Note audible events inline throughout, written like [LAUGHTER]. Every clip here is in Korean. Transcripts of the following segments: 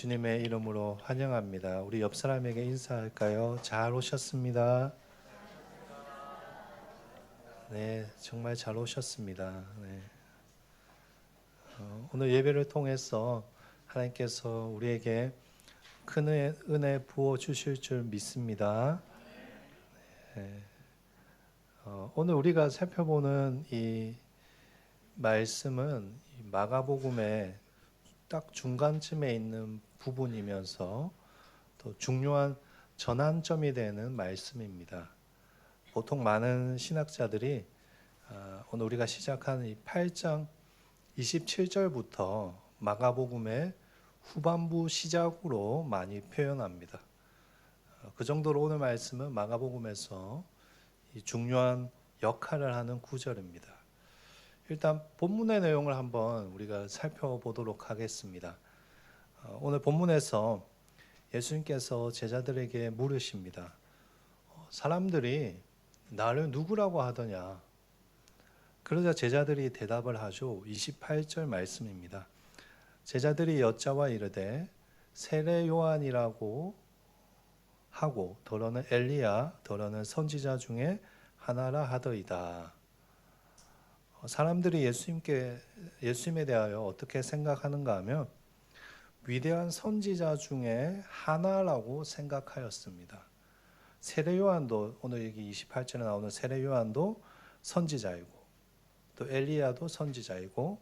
주님의 이름으로 환영합니다. 우리 옆 사람에게 인사할까요? 잘 오셨습니다. 네, 정말 잘 오셨습니다. 네. 어, 오늘 예배를 통해서 하나님께서 우리에게 큰 은혜, 부어 주실 줄 믿습니다. 네. 어, 오늘 우리가 살펴보는 이 말씀은 이 마가복음의 딱 중간쯤에 있는 부분이면서 또 중요한 전환점이 되는 말씀입니다. 보통 많은 신학자들이 아, 오늘 우리가 시작한 이 8장 27절부터 마가복음의 후반부 시작으로 많이 표현합니다. 어, 그 정도로 오늘 말씀은 마가복음에서 이 중요한 역할을 하는 구절입니다. 일단 본문의 내용을 한번 우리가 살펴보도록 하겠습니다. 어, 오늘 본문에서 예수님께서 제자들에게 물으십니다. 어, 사람들이 나를 누구라고 하더냐? 그러자 제자들이 대답을 하죠. 28절 말씀입니다. 제자들이 여자와 이르되 세례 요한이라고 하고 더러는 엘리야 더러는 선지자 중에 하나라 하더이다. 어, 사람들이 예수님께 예수님에 대하여 어떻게 생각하는가 하면 위대한 선지자 중에 하나라고 생각하였습니다. 세례 요한도 오늘 여기 28절에 나오는 세례 요한도 선지자이고 또 엘리야도 선지자이고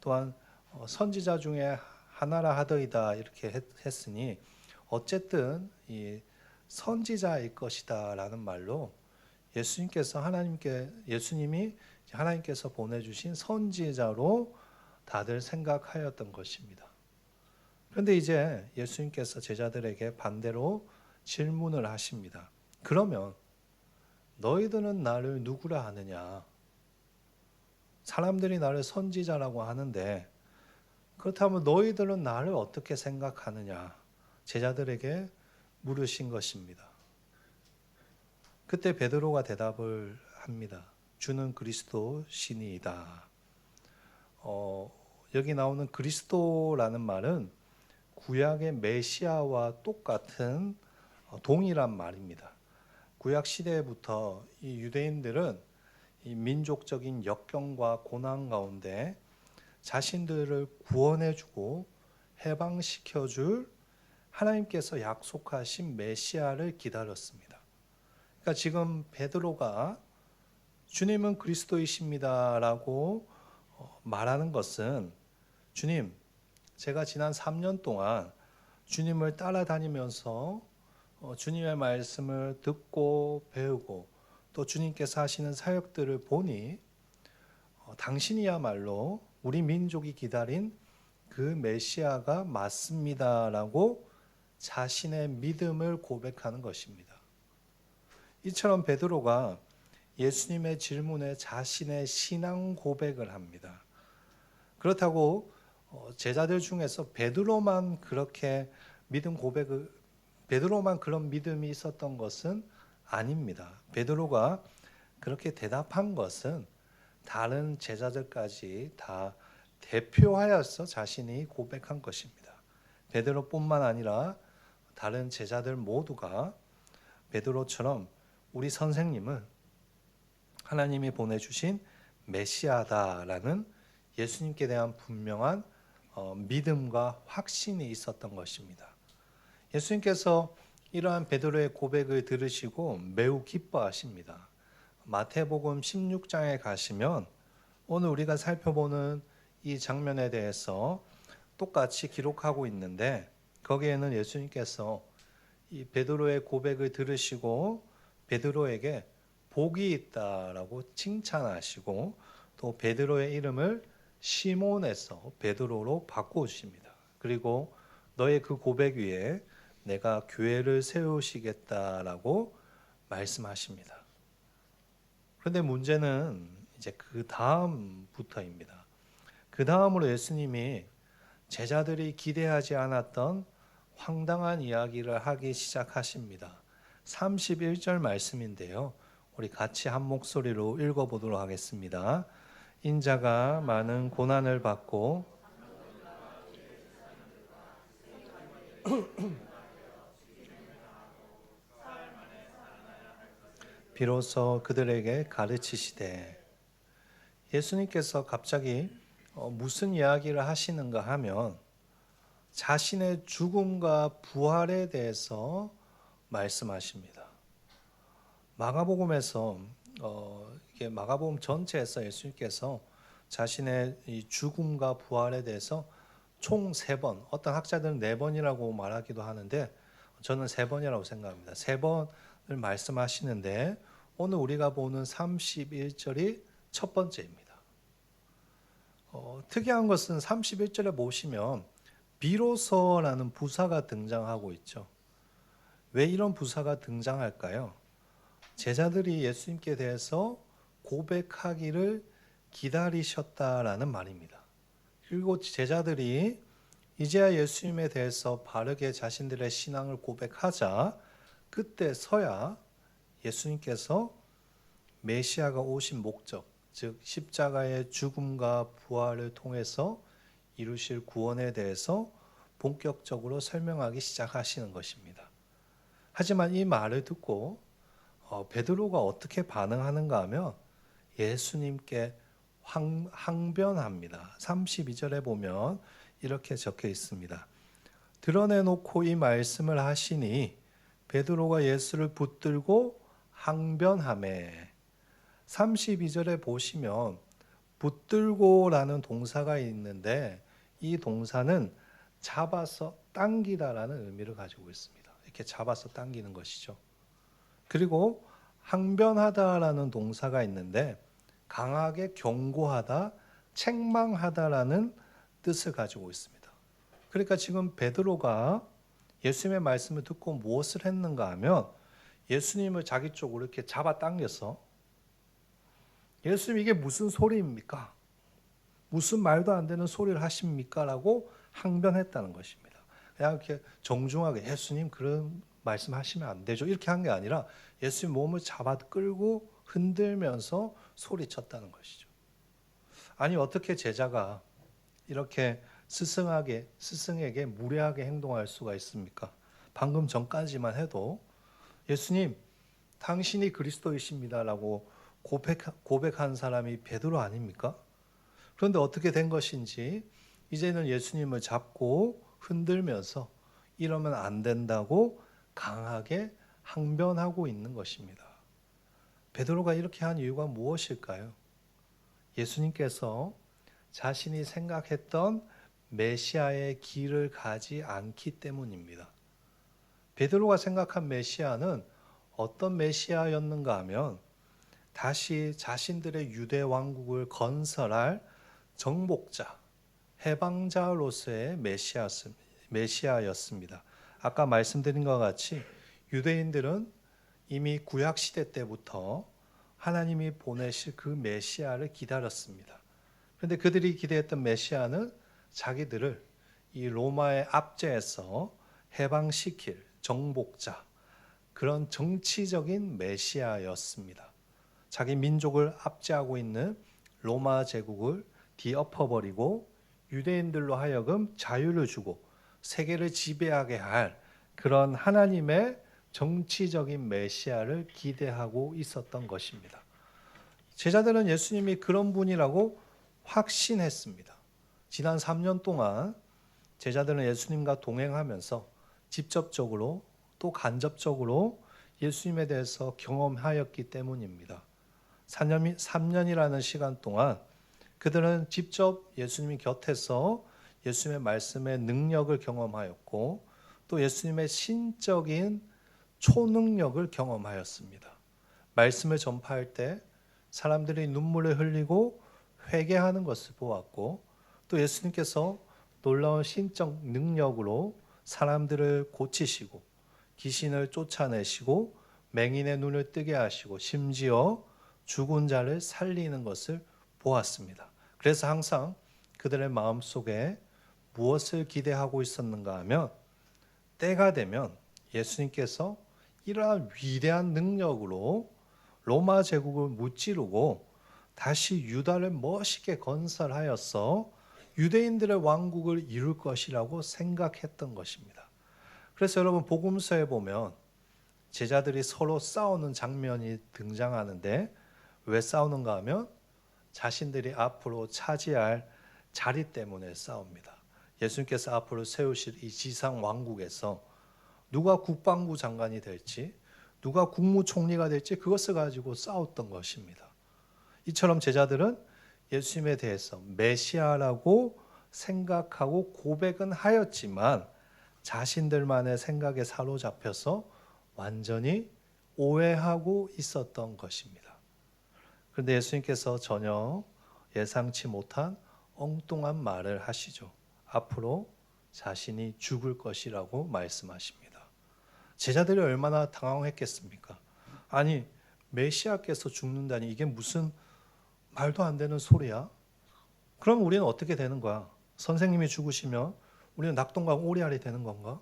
또한 어, 선지자 중에 하나라 하더이다 이렇게 했, 했으니 어쨌든 이 선지자일 것이다라는 말로 예수님께서 하나님께 예수님이 하나님께서 보내주신 선지자로 다들 생각하였던 것입니다. 그런데 이제 예수님께서 제자들에게 반대로 질문을 하십니다. 그러면 너희들은 나를 누구라 하느냐? 사람들이 나를 선지자라고 하는데 그렇다면 너희들은 나를 어떻게 생각하느냐? 제자들에게 물으신 것입니다. 그때 베드로가 대답을 합니다. 주는 그리스도 신이다. 어, 여기 나오는 그리스도라는 말은 구약의 메시아와 똑같은 어, 동일한 말입니다. 구약 시대부터 이 유대인들은 이 민족적인 역경과 고난 가운데 자신들을 구원해주고 해방시켜줄 하나님께서 약속하신 메시아를 기다렸습니다. 그러니까 지금 베드로가 주님은 그리스도이십니다라고 어, 말하는 것은 주님, 제가 지난 3년 동안 주님을 따라다니면서 어, 주님의 말씀을 듣고 배우고 또 주님께서 하시는 사역들을 보니 어, 당신이야말로 우리 민족이 기다린 그 메시아가 맞습니다라고 자신의 믿음을 고백하는 것입니다. 이처럼 베드로가 예수님의 질문에 자신의 신앙 고백을 합니다. 그렇다고 어, 제자들 중에서 베드로만 그렇게 믿음 고백을 베드로만 그런 믿음이 있었던 것은 아닙니다. 베드로가 그렇게 대답한 것은 다른 제자들까지 다 대표하여서 자신이 고백한 것입니다. 베드로뿐만 아니라 다른 제자들 모두가 베드로처럼 우리 선생님은 하나님이 보내주신 메시아다라는 예수님께 대한 분명한 어, 믿음과 확신이 있었던 것입니다. 예수님께서 이러한 베드로의 고백을 들으시고 매우 기뻐하십니다. 마태복음 16장에 가시면 오늘 우리가 살펴보는 이 장면에 대해서 똑같이 기록하고 있는데 거기에는 예수님께서 이 베드로의 고백을 들으시고 베드로에게 복이 있다라고 칭찬하시고 또 베드로의 이름을 시몬에서 베드로로 바꿔 주십니다. 그리고 너의 그 고백 위에 내가 교회를 세우시겠다라고 말씀하십니다. 그런데 문제는 이제 그 다음부터입니다. 그 다음으로 예수님이 제자들이 기대하지 않았던 황당한 이야기를 하기 시작하십니다. 31절 말씀인데요. 우리 같이 한 목소리로 읽어보도록 하겠습니다. 인자가 많은 고난을 받고 비로소 그들에게 가르치시되 예수님께서 갑자기 어, 무슨 이야기를 하시는가 하면 자신의 죽음과 부활에 대해서 말씀하십니다. 마가복음에서 어, 이게 마가복음 전체에서 예수님께서 자신의 이 죽음과 부활에 대해서 총 세 번, 어떤 학자들은 네 번이라고 말하기도 하는데 저는 세 번이라고 생각합니다. 세 번을 말씀하시는데 오늘 우리가 보는 31절이 첫 번째입니다. 어, 특이한 것은 31절에 보시면 비로소라는 부사가 등장하고 있죠. 왜 이런 부사가 등장할까요? 제자들이 예수님께 대해서 고백하기를 기다리셨다라는 말입니다. 그리고 제자들이 이제야 예수님에 대해서 바르게 자신들의 신앙을 고백하자 그때서야 예수님께서 메시아가 오신 목적, 즉 십자가의 죽음과 부활을 통해서 이루실 구원에 대해서 본격적으로 설명하기 시작하시는 것입니다. 하지만 이 말을 듣고 어, 베드로가 어떻게 반응하는가 하면 예수님께 황, 항변합니다. 32절에 보면 이렇게 적혀 있습니다. 드러내놓고 이 말씀을 하시니 베드로가 예수를 붙들고 항변함에 32절에 보시면 붙들고라는 동사가 있는데 이 동사는 잡아서 당기다라는 의미를 가지고 있습니다. 이렇게 잡아서 당기는 것이죠. 그리고 항변하다라는 동사가 있는데 강하게 경고하다, 책망하다라는 뜻을 가지고 있습니다. 그러니까 지금 베드로가 예수님의 말씀을 듣고 무엇을 했는가 하면 예수님을 자기 쪽으로 이렇게 잡아 당겨서 예수님 이게 무슨 소리입니까? 무슨 말도 안 되는 소리를 하십니까? 라고 항변했다는 것입니다. 그냥 이렇게 정중하게 예수님 그런 말씀하시면 안 되죠. 이렇게 한 게 아니라 예수님 몸을 잡아 끌고 흔들면서 소리쳤다는 것이죠. 아니 어떻게 제자가 이렇게 스승하게 스승에게 무례하게 행동할 수가 있습니까? 방금 전까지만 해도 예수님 당신이 그리스도이십니다라고 고백 고백 한 사람이 베드로 아닙니까? 그런데 어떻게 된 것인지 이제는 예수님을 잡고 흔들면서 이러면 안 된다고 강하게 항변하고 있는 것입니다. 베드로가 이렇게 한 이유가 무엇일까요? 예수님께서 자신이 생각했던 메시아의 길을 가지 않기 때문입니다. 베드로가 생각한 메시아는 어떤 메시아였는가 하면 다시 자신들의 유대 왕국을 건설할 정복자, 해방자로서의 메시아였습니다. 아까 말씀드린 것 같이 유대인들은 이미 구약 시대 때부터 하나님이 보내실 그 메시아를 기다렸습니다. 그런데 그들이 기대했던 메시아는 자기들을 이 로마의 압제에서 해방시킬 정복자 그런 정치적인 메시아였습니다. 자기 민족을 압제하고 있는 로마 제국을 뒤엎어버리고 유대인들로 하여금 자유를 주고 세계를 지배하게 할 그런 하나님의 정치적인 메시아를 기대하고 있었던 것입니다. 제자들은 예수님이 그런 분이라고 확신했습니다. 지난 3년 동안 제자들은 예수님과 동행하면서 직접적으로 또 간접적으로 예수님에 대해서 경험하였기 때문입니다. 3년, 3년이라는 시간 동안 그들은 직접 예수님 곁에서 예수님의 말씀의 능력을 경험하였고 또 예수님의 신적인 초능력을 경험하였습니다. 말씀을 전파할 때 사람들이 눈물을 흘리고 회개하는 것을 보았고 또 예수님께서 놀라운 신적 능력으로 사람들을 고치시고 귀신을 쫓아내시고 맹인의 눈을 뜨게 하시고 심지어 죽은 자를 살리는 것을 보았습니다. 그래서 항상 그들의 마음 속에 무엇을 기대하고 있었는가 하면 때가 되면 예수님께서 이러한 위대한 능력으로 로마 제국을 무찌르고 다시 유다를 멋있게 건설하여서 유대인들의 왕국을 이룰 것이라고 생각했던 것입니다. 그래서 여러분 복음서에 보면 제자들이 서로 싸우는 장면이 등장하는데 왜 싸우는가 하면 자신들이 앞으로 차지할 자리 때문에 싸웁니다. 예수님께서 앞으로 세우실 이 지상 왕국에서 누가 국방부 장관이 될지 누가 국무총리가 될지 그것을 가지고 싸웠던 것입니다. 이처럼 제자들은 예수님에 대해서 메시아라고 생각하고 고백은 하였지만 자신들만의 생각에 사로잡혀서 완전히 오해하고 있었던 것입니다. 그런데 예수님께서 전혀 예상치 못한 엉뚱한 말을 하시죠. 앞으로 자신이 죽을 것이라고 말씀하십니다. 제자들이 얼마나 당황했겠습니까? 아니, 메시아께서 죽는다니 이게 무슨 말도 안 되는 소리야? 그럼 우리는 어떻게 되는 거야? 선생님이 죽으시면 우리는 낙동강 오리알이 되는 건가?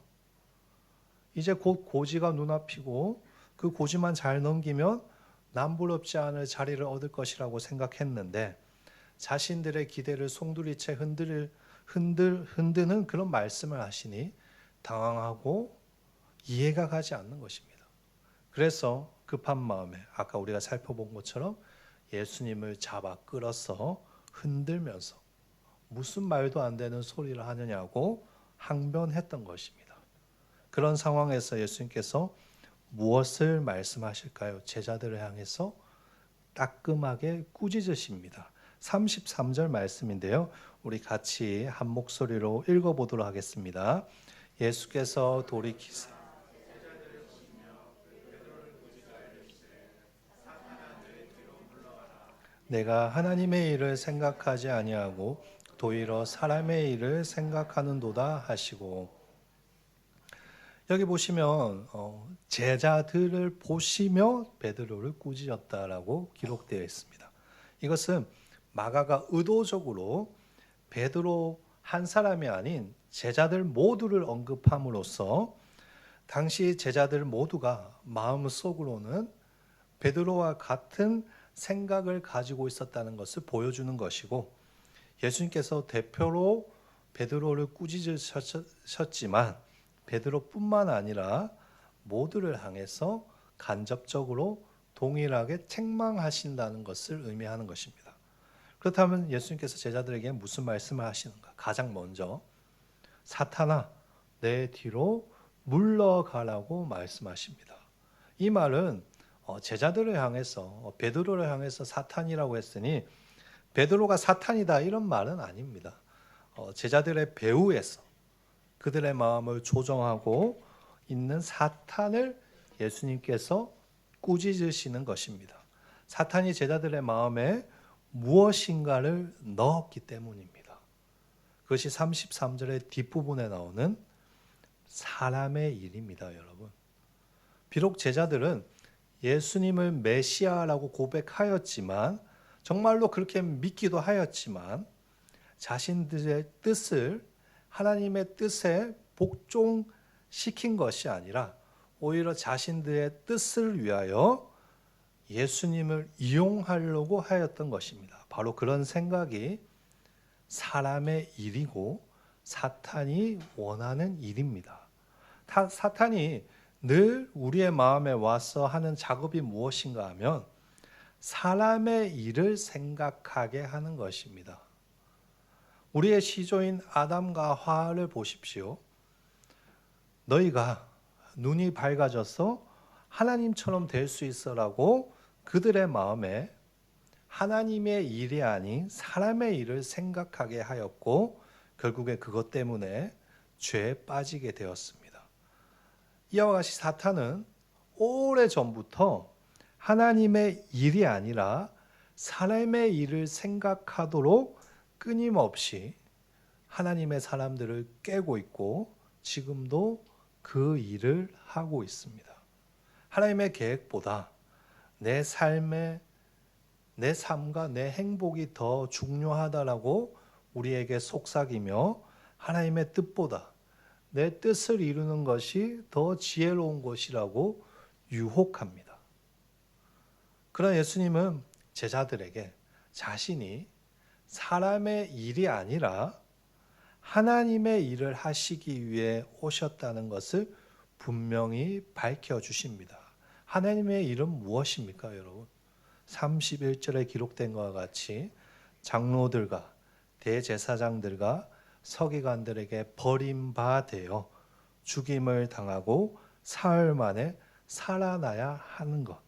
이제 곧 고지가 눈앞이고 그 고지만 잘 넘기면 남부럽지 않을 자리를 얻을 것이라고 생각했는데 자신들의 기대를 송두리째 흔들 흔들 흔드는 그런 말씀을 하시니 당황하고 이해가 가지 않는 것입니다. 그래서 급한 마음에 아까 우리가 살펴본 것처럼 예수님을 잡아 끌어서 흔들면서 무슨 말도 안 되는 소리를 하느냐고 항변했던 것입니다. 그런 상황에서 예수님께서 무엇을 말씀하실까요? 제자들을 향해서 따끔하게 꾸짖으십니다. 33절 말씀인데요. 우리 같이 한 목소리로 읽어보도록 하겠습니다. 예수께서 돌이키사 내가 하나님의 일을 생각하지 아니하고 도리어 사람의 일을 생각하는도다 하시고 여기 보시면 어, 제자들을 보시며 베드로를 꾸짖었다라고 기록되어 있습니다. 이것은 마가가 의도적으로 베드로 한 사람이 아닌 제자들 모두를 언급함으로써 당시 제자들 모두가 마음 속으로는 베드로와 같은 생각을 가지고 있었다는 것을 보여주는 것이고 예수님께서 대표로 베드로를 꾸짖으셨지만 베드로뿐만 아니라 모두를 향해서 간접적으로 동일하게 책망하신다는 것을 의미하는 것입니다. 그렇다면 예수님께서 제자들에게 무슨 말씀을 하시는가? 가장 먼저 사탄아 내 뒤로 물러가라고 말씀하십니다. 이 말은 어, 제자들을 향해서 어, 베드로를 향해서 사탄이라고 했으니 베드로가 사탄이다 이런 말은 아닙니다. 어, 제자들의 배후에서 그들의 마음을 조정하고 있는 사탄을 예수님께서 꾸짖으시는 것입니다. 사탄이 제자들의 마음에 무엇인가를 넣었기 때문입니다. 그것이 33절의 뒷부분에 나오는 사람의 일입니다, 여러분. 비록 제자들은 예수님을 메시아라고 고백하였지만 정말로 그렇게 믿기도 하였지만 자신들의 뜻을 하나님의 뜻에 복종시킨 것이 아니라 오히려 자신들의 뜻을 위하여 예수님을 이용하려고 하였던 것입니다. 바로 그런 생각이 사람의 일이고 사탄이 원하는 일입니다. 사탄이 늘 우리의 마음에 와서 하는 작업이 무엇인가 하면 사람의 일을 생각하게 하는 것입니다. 우리의 시조인 아담과 하와를 보십시오. 너희가 눈이 밝아져서 하나님처럼 될 수 있어라고 그들의 마음에 하나님의 일이 아닌 사람의 일을 생각하게 하였고 결국에 그것 때문에 죄에 빠지게 되었습니다. 이와 같이 사탄은 오래 전부터 하나님의 일이 아니라 사람의 일을 생각하도록 끊임없이 하나님의 사람들을 깨고 있고 지금도 그 일을 하고 있습니다. 하나님의 계획보다 내 삶의 내 삶과 내 행복이 더 중요하다라고 우리에게 속삭이며 하나님의 뜻보다 내 뜻을 이루는 것이 더 지혜로운 것이라고 유혹합니다. 그러나 예수님은 제자들에게 자신이 사람의 일이 아니라 하나님의 일을 하시기 위해 오셨다는 것을 분명히 밝혀 주십니다. 하나님의 이름 무엇입니까, 여러분? 31절에 기록된 것과 같이 장로들과 대제사장들과 서기관들에게 버림받아 죽임을 당하고 사흘 만에 살아나야 하는 것.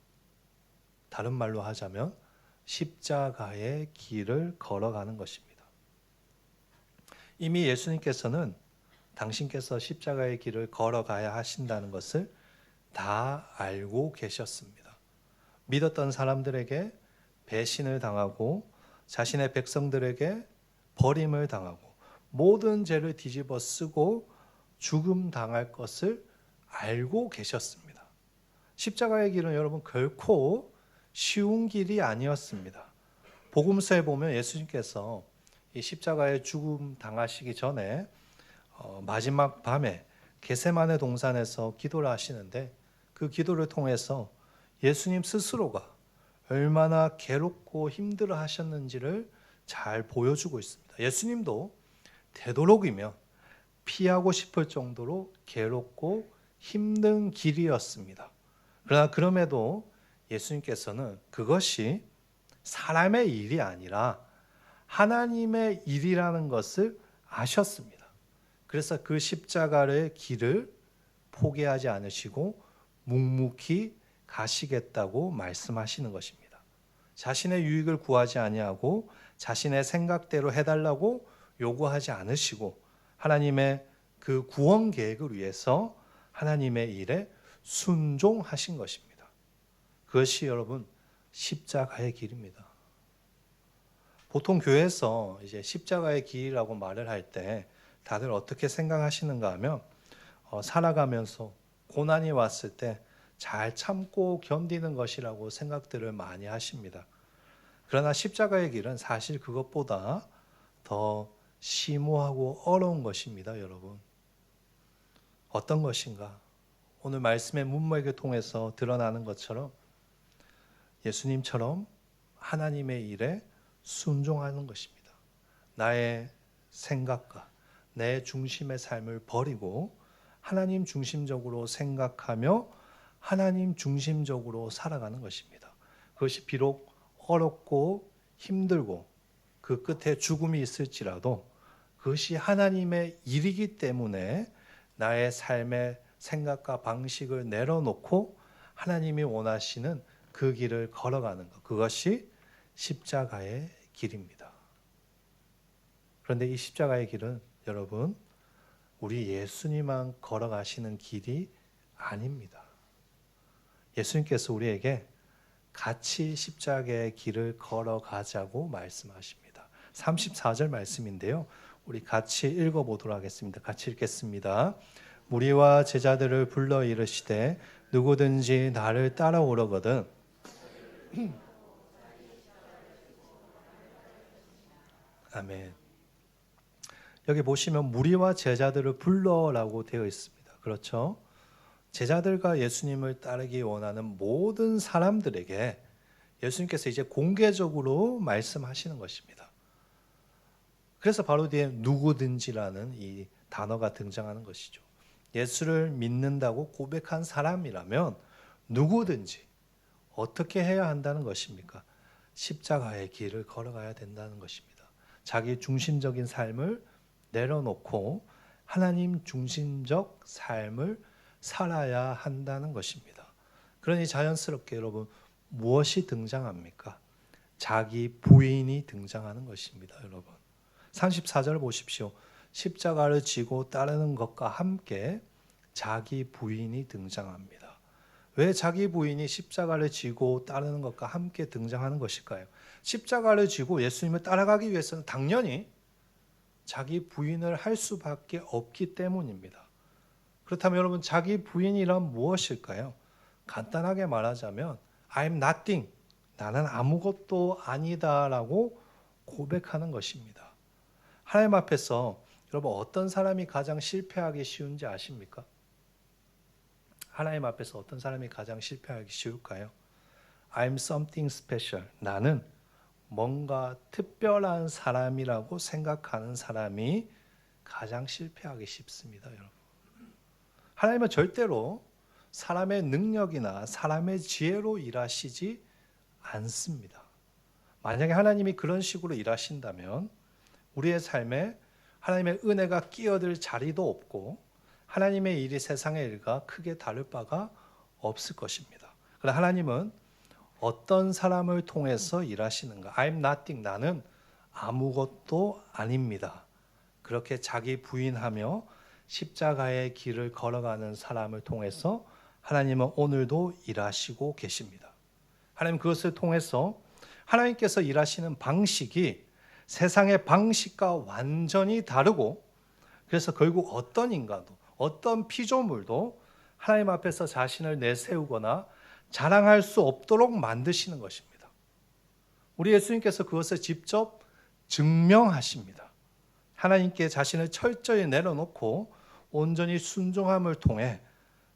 다른 말로 하자면 십자가의 길을 걸어가는 것입니다. 이미 예수님께서는 당신께서 십자가의 길을 걸어가야 하신다는 것을 다 알고 계셨습니다. 믿었던 사람들에게 배신을 당하고 자신의 백성들에게 버림을 당하고 모든 죄를 뒤집어 쓰고 죽음 당할 것을 알고 계셨습니다. 십자가의 길은 여러분 결코 쉬운 길이 아니었습니다. 복음서에 보면 예수님께서 이 십자가의 죽음 당하시기 전에 어, 마지막 밤에 게세만의 동산에서 기도를 하시는데 그 기도를 통해서 예수님 스스로가 얼마나 괴롭고 힘들어 하셨는지를 잘 보여주고 있습니다. 예수님도 되도록이면 피하고 싶을 정도로 괴롭고 힘든 길이었습니다. 그러나 그럼에도 예수님께서는 그것이 사람의 일이 아니라 하나님의 일이라는 것을 아셨습니다. 그래서 그 십자가의 길을 포기하지 않으시고 묵묵히 가시겠다고 말씀하시는 것입니다. 자신의 유익을 구하지 아니하고 자신의 생각대로 해달라고 요구하지 않으시고 하나님의 그 구원 계획을 위해서 하나님의 일에 순종하신 것입니다. 그것이 여러분 십자가의 길입니다. 보통 교회에서 이제 십자가의 길이라고 말을 할 때 다들 어떻게 생각하시는가 하면 어, 살아가면서 고난이 왔을 때 잘 참고 견디는 것이라고 생각들을 많이 하십니다. 그러나 십자가의 길은 사실 그것보다 더 심오하고 어려운 것입니다, 여러분. 어떤 것인가? 오늘 말씀의 문맥을 통해서 드러나는 것처럼 예수님처럼 하나님의 일에 순종하는 것입니다. 나의 생각과 내 중심의 삶을 버리고 하나님 중심적으로 생각하며 하나님 중심적으로 살아가는 것입니다. 그것이 비록 어렵고 힘들고 그 끝에 죽음이 있을지라도 그것이 하나님의 일이기 때문에 나의 삶의 생각과 방식을 내려놓고 하나님이 원하시는 그 길을 걸어가는 것. 그것이 십자가의 길입니다. 그런데 이 십자가의 길은 여러분, 우리 예수님만 걸어가시는 길이 아닙니다. 예수님께서 우리에게 같이 십자가의 길을 걸어가자고 말씀하십니다. 34절 말씀인데요. 우리 같이 읽어 보도록 하겠습니다. 같이 읽겠습니다. 무리와 제자들을 불러 이르시되 누구든지 나를 따라오려거든 [CLEARS THROAT] 아멘. 여기 보시면 무리와 제자들을 불러라고 되어 있습니다. 그렇죠? 제자들과 예수님을 따르기 원하는 모든 사람들에게 예수님께서 이제 공개적으로 말씀하시는 것입니다. 그래서 바로 뒤에 누구든지라는 이 단어가 등장하는 것이죠. 예수를 믿는다고 고백한 사람이라면 누구든지 어떻게 해야 한다는 것입니까? 십자가의 길을 걸어가야 된다는 것입니다. 자기 중심적인 삶을 내려놓고 하나님 중심적 삶을 살아야 한다는 것입니다. 그러니 자연스럽게 여러분 무엇이 등장합니까? 자기 부인이 등장하는 것입니다, 여러분. 34절 보십시오. 십자가를 지고 따르는 것과 함께 자기 부인이 등장합니다. 왜 자기 부인이 십자가를 지고 따르는 것과 함께 등장하는 것일까요? 십자가를 지고 예수님을 따라가기 위해서는 당연히 자기 부인을 할 수밖에 없기 때문입니다. 그렇다면 여러분 자기 부인이란 무엇일까요? 간단하게 말하자면 I'm nothing. 나는 아무것도 아니다라고 고백하는 것입니다. 하나님 앞에서 여러분 어떤 사람이 가장 실패하기 쉬운지 아십니까? 하나님 앞에서 어떤 사람이 가장 실패하기 쉬울까요? I'm something special. 나는 뭔가 특별한 사람이라고 생각하는 사람이 가장 실패하기 쉽습니다, 여러분. 하나님은 절대로 사람의 능력이나 사람의 지혜로 일하시지 않습니다. 만약에 하나님이 그런 식으로 일하신다면 우리의 삶에 하나님의 은혜가 끼어들 자리도 없고 하나님의 일이 세상의 일과 크게 다를 바가 없을 것입니다. 그러나 하나님은 어떤 사람을 통해서 일하시는가? I'm nothing. 나는 아무것도 아닙니다. 그렇게 자기 부인하며 십자가의 길을 걸어가는 사람을 통해서 하나님은 오늘도 일하시고 계십니다. 하나님 그것을 통해서 하나님께서 일하시는 방식이 세상의 방식과 완전히 다르고 그래서 결국 어떤 인간도 어떤 피조물도 하나님 앞에서 자신을 내세우거나 자랑할 수 없도록 만드시는 것입니다. 우리 예수님께서 그것을 직접 증명하십니다. 하나님께 자신을 철저히 내려놓고 온전히 순종함을 통해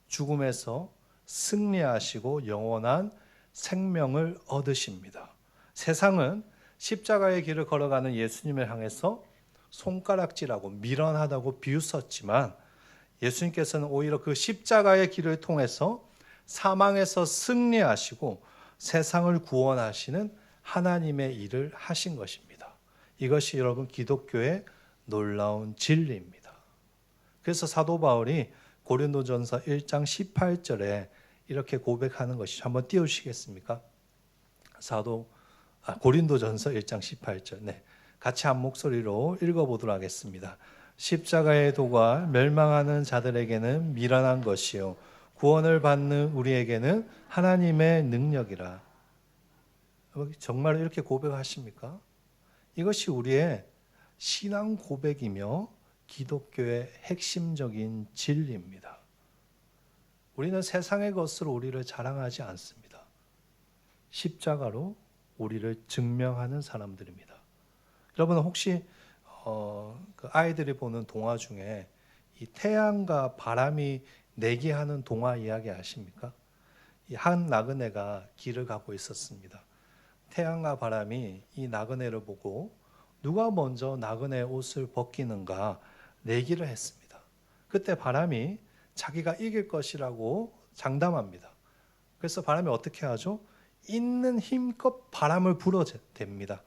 죽음에서 승리하시고 영원한 생명을 얻으십니다. 세상은 십자가의 길을 걸어가는 예수님을 향해서 손가락질하고 미련하다고 비웃었지만 예수님께서는 오히려 그 십자가의 길을 통해서 사망에서 승리하시고 세상을 구원하시는 하나님의 일을 하신 것입니다. 이것이 여러분 기독교의 놀라운 진리입니다. 그래서 사도 바울이 고린도전서 1장 18절에 이렇게 고백하는 것이죠. 한번 띄우시겠습니까? 사도 아, 고린도전서 1장 18절. 네. 같이 한 목소리로 읽어 보도록 하겠습니다. 십자가의 도가 멸망하는 자들에게는 미련한 것이요 구원을 받는 우리에게는 하나님의 능력이라. 정말 이렇게 고백하십니까? 이것이 우리의 신앙 고백이며 기독교의 핵심적인 진리입니다. 우리는 세상의 것으로 우리를 자랑하지 않습니다. 십자가로 우리를 증명하는 사람들입니다. 여러분 혹시 어, 그 아이들이 보는 동화 중에 이 태양과 바람이 내기하는 동화 이야기 아십니까? 이 한 나그네가 길을 가고 있었습니다. 태양과 바람이 이 나그네를 보고 누가 먼저 나그네의 옷을 벗기는가 내기를 했습니다. 그때 바람이 자기가 이길 것이라고 장담합니다. 그래서 바람이 어떻게 하죠? 있는 힘껏 바람을 불어댑니다.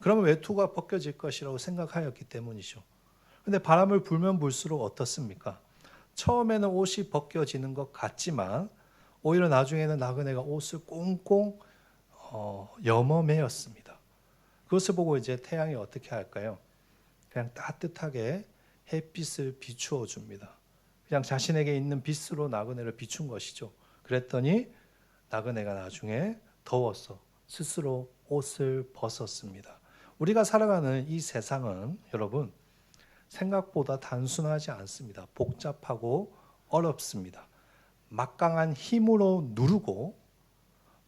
그러면 외투가 벗겨질 것이라고 생각하였기 때문이죠. 근데 바람을 불면 불수록 어떻습니까? 처음에는 옷이 벗겨지는 것 같지만 오히려 나중에는 나그네가 옷을 꽁꽁 어, 염어매였습니다. 그것을 보고 이제 태양이 어떻게 할까요? 그냥 따뜻하게 햇빛을 비추어 줍니다. 그냥 자신에게 있는 빛으로 나그네를 비춘 것이죠. 그랬더니 나그네가 나중에 더워서 스스로 옷을 벗었습니다. 우리가 살아가는 이 세상은 여러분 생각보다 단순하지 않습니다. 복잡하고 어렵습니다. 막강한 힘으로 누르고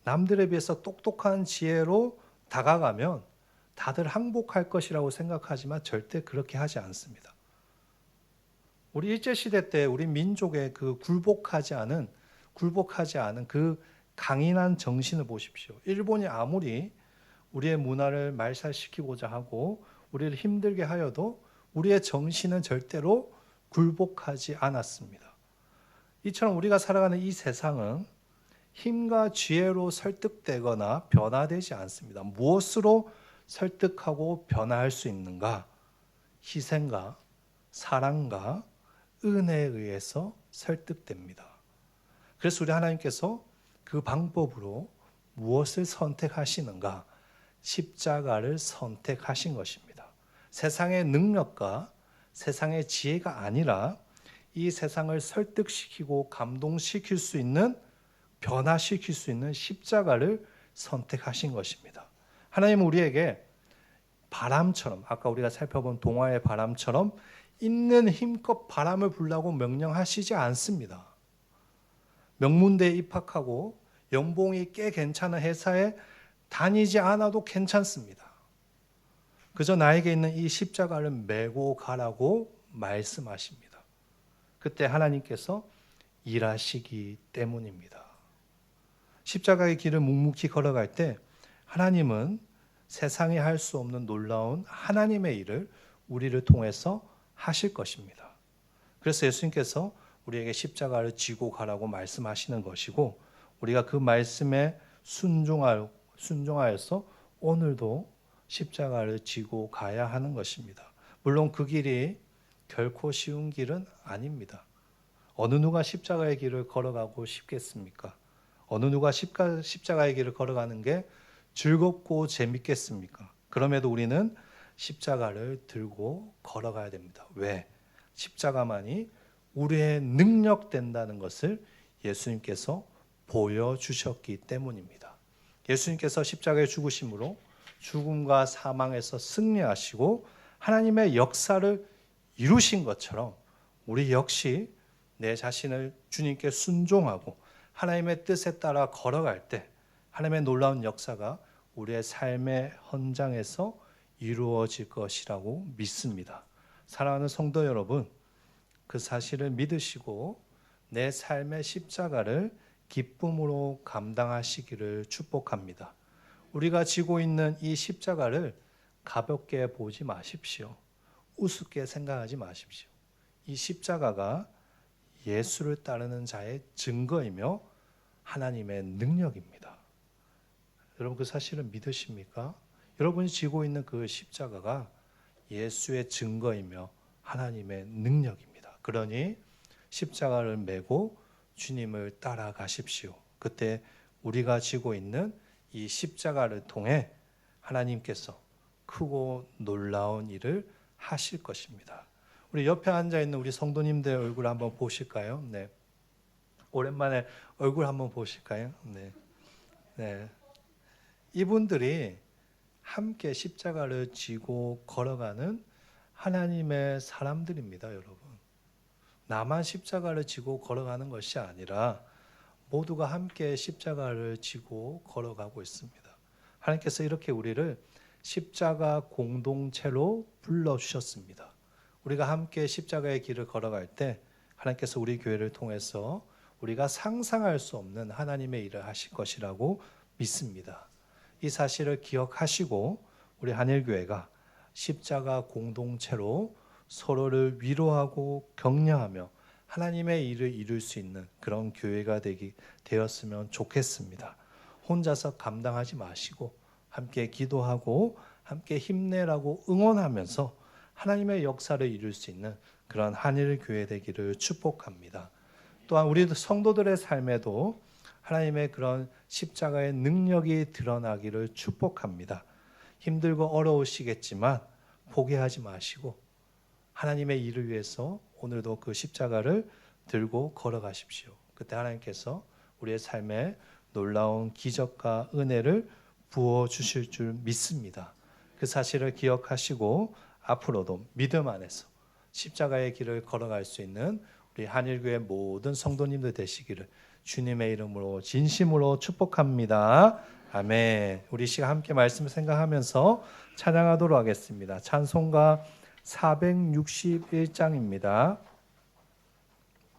남들에 비해서 똑똑한 지혜로 다가가면 다들 항복할 것이라고 생각하지만 절대 그렇게 하지 않습니다. 우리 일제 시대 때 우리 민족의 그 굴복하지 않은 굴복하지 않은 그 강인한 정신을 보십시오. 일본이 아무리 우리의 문화를 말살시키고자 하고 우리를 힘들게 하여도 우리의 정신은 절대로 굴복하지 않았습니다. 이처럼 우리가 살아가는 이 세상은 힘과 지혜로 설득되거나 변화되지 않습니다. 무엇으로 설득하고 변화할 수 있는가? 희생과 사랑과 은혜에 의해서 설득됩니다. 그래서 우리 하나님께서 그 방법으로 무엇을 선택하시는가? 십자가를 선택하신 것입니다. 세상의 능력과 세상의 지혜가 아니라 이 세상을 설득시키고 감동시킬 수 있는 변화시킬 수 있는 십자가를 선택하신 것입니다. 하나님은 우리에게 바람처럼 아까 우리가 살펴본 동화의 바람처럼 있는 힘껏 바람을 불라고 명령하시지 않습니다. 명문대에 입학하고 연봉이 꽤 괜찮은 회사에 다니지 않아도 괜찮습니다. 그저 나에게 있는 이 십자가를 메고 가라고 말씀하십니다. 그때 하나님께서 일하시기 때문입니다. 십자가의 길을 묵묵히 걸어갈 때 하나님은 세상에 할수 없는 놀라운 하나님의 일을 우리를 통해서 하실 것입니다. 그래서 예수님께서 우리에게 십자가를 지고 가라고 말씀하시는 것이고 우리가 그 말씀에 순종할 순종하여서 오늘도 십자가를 지고 가야 하는 것입니다. 물론 그 길이 결코 쉬운 길은 아닙니다. 어느 누가 십자가의 길을 걸어가고 싶겠습니까? 어느 누가 십가, 십자가의 길을 걸어가는 게 즐겁고 재밌겠습니까? 그럼에도 우리는 십자가를 들고 걸어가야 됩니다. 왜? 십자가만이 우리의 능력 된다는 것을 예수님께서 보여주셨기 때문입니다. 예수님께서 십자가에 죽으심으로 죽음과 사망에서 승리하시고 하나님의 역사를 이루신 것처럼 우리 역시 내 자신을 주님께 순종하고 하나님의 뜻에 따라 걸어갈 때 하나님의 놀라운 역사가 우리의 삶의 헌장에서 이루어질 것이라고 믿습니다. 사랑하는 성도 여러분, 그 사실을 믿으시고 내 삶의 십자가를 기쁨으로 감당하시기를 축복합니다. 우리가 지고 있는 이 십자가를 가볍게 보지 마십시오. 우습게 생각하지 마십시오. 이 십자가가 예수를 따르는 자의 증거이며 하나님의 능력입니다. 여러분 그 사실을 믿으십니까? 여러분이 지고 있는 그 십자가가 예수의 증거이며 하나님의 능력입니다. 그러니 십자가를 메고 주님을 따라가십시오. 그때 우리가 지고 있는 이 십자가를 통해 하나님께서 크고 놀라운 일을 하실 것입니다. 우리 옆에 앉아 있는 우리 성도님들 얼굴 한번 보실까요? 네. 오랜만에 얼굴 한번 보실까요? 네. 네. 이분들이 함께 십자가를 지고 걸어가는 하나님의 사람들입니다, 여러분. 나만 십자가를 지고 걸어가는 것이 아니라 모두가 함께 십자가를 지고 걸어가고 있습니다. 하나님께서 이렇게 우리를 십자가 공동체로 불러 주셨습니다. 우리가 함께 십자가의 길을 걸어갈 때 하나님께서 우리 교회를 통해서 우리가 상상할 수 없는 하나님의 일을 하실 것이라고 믿습니다. 이 사실을 기억하시고 우리 한일교회가 십자가 공동체로 서로를 위로하고 격려하며 하나님의 일을 이룰 수 있는 그런 교회가 되기 되었으면 좋겠습니다. 혼자서 감당하지 마시고 함께 기도하고 함께 힘내라고 응원하면서 하나님의 역사를 이룰 수 있는 그런 한일 교회 되기를 축복합니다. 또한 우리 성도들의 삶에도 하나님의 그런 십자가의 능력이 드러나기를 축복합니다. 힘들고 어려우시겠지만 포기하지 마시고 하나님의 일을 위해서 오늘도 그 십자가를 들고 걸어가십시오. 그때 하나님께서 우리의 삶에 놀라운 기적과 은혜를 부어 주실 줄 믿습니다. 그 사실을 기억하시고 앞으로도 믿음 안에서 십자가의 길을 걸어갈 수 있는 우리 한일교회 모든 성도님들 되시기를 주님의 이름으로 진심으로 축복합니다. 아멘. 우리 시간 함께 말씀을 생각하면서 찬양하도록 하겠습니다. 찬송가 461장입니다.